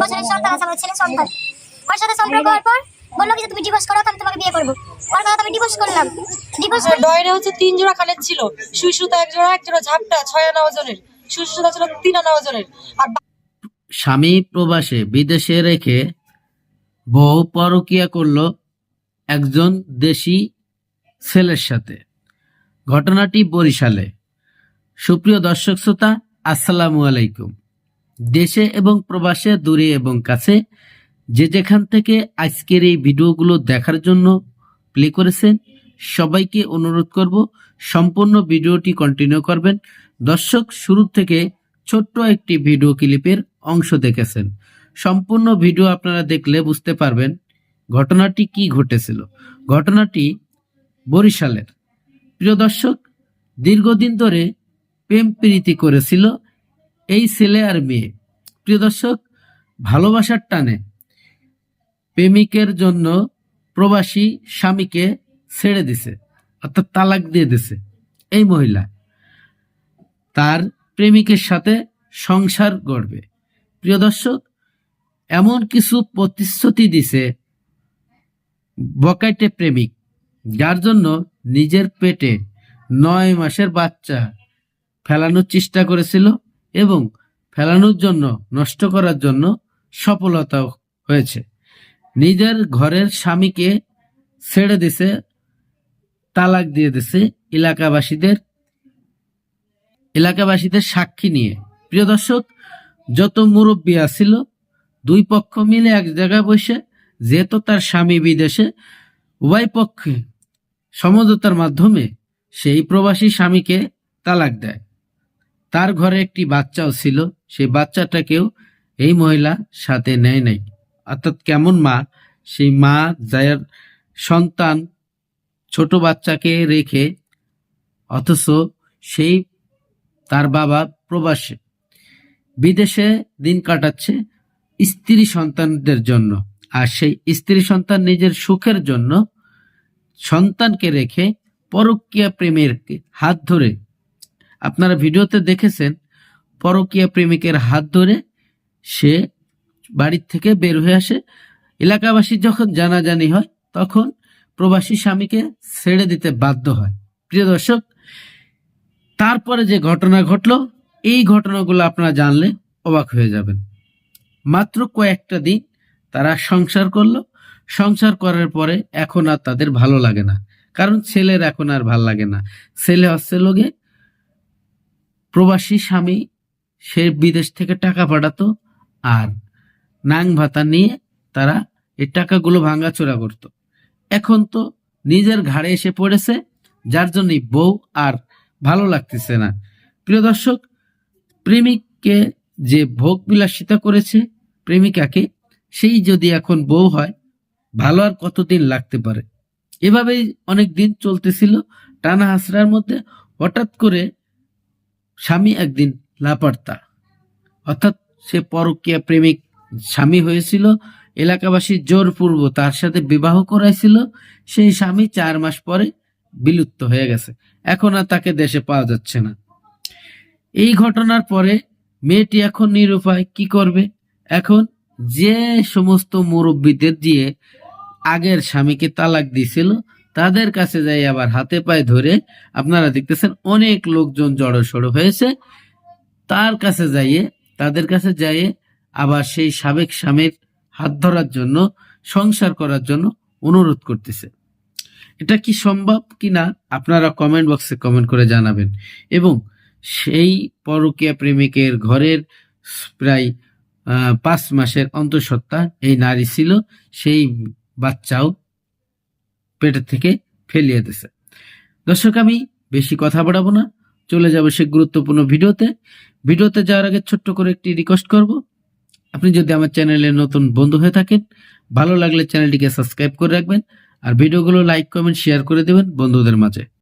বছরের সন্তান আছে আমার ছেলে সন্তান। ওর সাথে সম্পর্ক হওয়ার পর বলল কি তুমি ডিভোর্স করো আমি তোমাকে বিয়ে করব। ওর কথা আমি ডিভোর্স করলাম। ডিভোর্স ডয়রে হচ্ছে তিন জোড়া কানের ছিল। সুই সুতা এক জোড়া এক জোড়া ঝাপটা ছয় আনা ওজনের। সুই সুতা ছিল তিন আনা ওজনের। আর স্বামী প্রবাসে বিদেশে রেখে বউ পরকিয়া করল একজন দেশি ছেলের সাথে। ঘটনাটি বরিশালে। সুপ্রিয় দর্শক শ্রোতা আসসালামু আলাইকুম। দেশে এবং প্রবাসে, দূরে এবং কাছে, যে যেখান থেকে আজকের এই ভিডিওগুলো দেখার জন্য প্লে করেছেন, সবাইকে অনুরোধ করব, সম্পূর্ণ ভিডিওটি কন্টিনিউ করবেন। দর্শক, শুরু থেকে ছোট্ট একটি ভিডিও ক্লিপের অংশ দেখেছেন। সম্পূর্ণ ভিডিও আপনারা দেখলে বুঝতে পারবেন ঘটনাটি কি ঘটেছিল। ঘটনাটি বরিশালের। প্রিয় দর্শক, দীর্ঘদিন ধরে প্রেম প্রীতি করেছিল এই ছেলে আর মেয়ে। প্রিয় দর্শক, ভালোবাসার টানে প্রেমিকের জন্য প্রবাসী স্বামীকে ছেড়ে দিছে, অর্থাৎ তালাক দিয়ে দিছে এই মহিলা। তার প্রেমিকের সাথে সংসার গড়বে। প্রিয় দর্শক, এমন কিছু প্রতিশ্রুতি দিছে বকাইটে প্রেমিক, যার জন্য নিজের পেটে নয় মাসের বাচ্চা ফেলানোর চেষ্টা করেছিল। এবং ফেলানোর জন্য, নষ্ট করার জন্য সফলতা হয়েছে। নিজের ঘরের স্বামীকে ছেড়ে দিছে, তালাক দিয়ে দিছে এলাকাবাসীদের এলাকাবাসীদের সাক্ষী নিয়ে। প্রিয় দর্শক, যত মুরব্বী আছিল, দুই পক্ষ মিলে এক জায়গায় বসে যেহেতু তার স্বামী বিদেশে, উভয় পক্ষে সমঝোতার মাধ্যমে সেই প্রবাসী স্বামীকে তালাক দেয়। তার ঘরে একটি বাচ্চাও ছিল। সেই বাচ্চাটাকেও এই মহিলা সাথে নেয় নাই। অর্থাৎ কেমন মা? সেই মা, যার সন্তান ছোট বাচ্চাকে রেখে, অথচ সেই তার বাবা প্রবাসে। বিদেশে দিন কাটাচ্ছে স্ত্রী সন্তানদের জন্য। আর সেই স্ত্রী সন্তান নিজের সুখের জন্য সন্তানকে রেখে পরকীয়া প্রেমের হাত ধরে আপনারা ভিডিওতে দেখেছেন, পরকীয়া প্রেমিকের হাত ধরে সে বাড়ির থেকে বের হয়ে আসে। এলাকাবাসী যখন জানাজানি হয়, তখন প্রবাসী স্বামীকে ছেড়ে দিতে বাধ্য হয়। প্রিয় দর্শক, তারপরে যে ঘটনা ঘটলো, এই ঘটনাগুলো আপনারা জানলে অবাক হয়ে যাবেন। মাত্র কয়েকটা দিন তারা সংসার করল। সংসার করার পরে এখন আর তাদের ভালো লাগে না। কারণ ছেলের এখন আর ভালো লাগে না। ছেলে হচ্ছে লোকে প্রবাসী স্বামী, সে বিদেশ থেকে টাকা পাঠাতো আর নাং ভাতা নিয়ে তারা এই টাকাগুলো ভাঙাচোরা করত। এখন তো নিজের ঘাড়ে এসে পড়েছে, যার জন্যই বউ আর ভালো লাগতেছে না। প্রিয় দর্শক, প্রেমিককে যে ভোগ বিলাসিতা করেছে, প্রেমিকাকে, সেই যদি এখন বউ হয়, ভালো আর কতদিন লাগতে পারে? এভাবেই অনেক দিন চলতেছিল টানা হাসরার মধ্যে হঠাৎ করে স্বামী একদিন লাপার্তা, অর্থাৎ সে পরকীয়া প্রেমিক স্বামী হয়েছিল, এলাকাবাসী জোরপূর্ব তার সাথে বিবাহ করাইছিল, সেই স্বামী চার মাস পরে বিলুপ্ত হয়ে গেছে। এখন আর তাকে দেশে পাওয়া যাচ্ছে না। এই ঘটনার পরে মেয়েটি এখন নিরুপায়, কি করবে? এখন যে সমস্ত মুরব্বীদের দিয়ে আগের স্বামীকে তালাক দিছিল তাদের কাছে যাই আবার হাতে পায়ে ধরে আপনারা দেখতেছেন অনেক লোকজন জড়সড় হয়েছে। তার কাছে যাইয়ে, তাদের কাছে যাইয়ে আবার সেই সাবেক স্বামীর হাত ধরার জন্য, সংসার করার জন্য অনুরোধ করতেছে। এটা কি সম্ভব কিনা আপনারা কমেন্ট বক্সে কমেন্ট করে জানাবেন। এবং সেই পরকীয়া প্রেমিকের ঘরের প্রায় পাঁচ মাসের অন্তঃসত্ত্বা এই নারী ছিল, সেই বাচ্চাও পেটের থেকে ফেলিয়ে দিছে। দর্শক, আমি বেশি কথা বাড়াবো না। চলে যাব সে গুরুত্বপূর্ণ ভিডিওতে। ভিডিওতে যাওয়ার আগে ছোট্ট করে একটি রিকোয়েস্ট করব। আপনি যদি আমার চ্যানেলে নতুন বন্ধু হয়ে থাকেন, ভালো লাগলে চ্যানেলটিকে সাবস্ক্রাইব করে রাখবেন আর ভিডিওগুলো লাইক কমেন্ট শেয়ার করে দেবেন বন্ধুদের মাঝে।